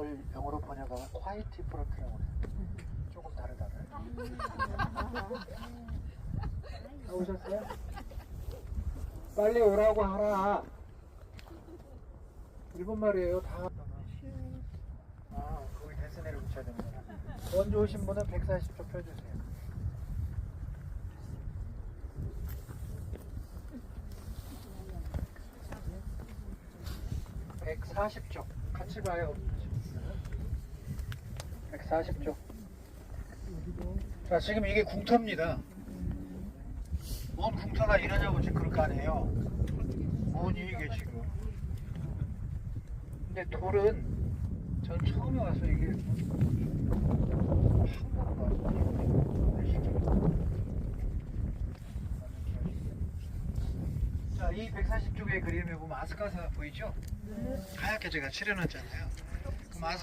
이걸 영어로 번역하면 quiet front라고 해요. 조금 다르다네. 다 오셨어요? 빨리 오라고 하라. 일본 말이에요. 다. 아, 거기 대스네를 붙여야 되는구나. 먼저 오신 분은 140초 펴주세요. (140쪽) 같이 봐요 140쪽 자 지금 이게 궁터입니다 뭔 궁터가 이러냐고 지금 그럴 거 아니에요 뭐니 이게 지금 근데 돌은 전 처음에 와서 이게 자, 이 140쪽의 그림에 보면 아스카사 보이죠? 하얗게 제가 칠해놨잖아요. 그럼 아스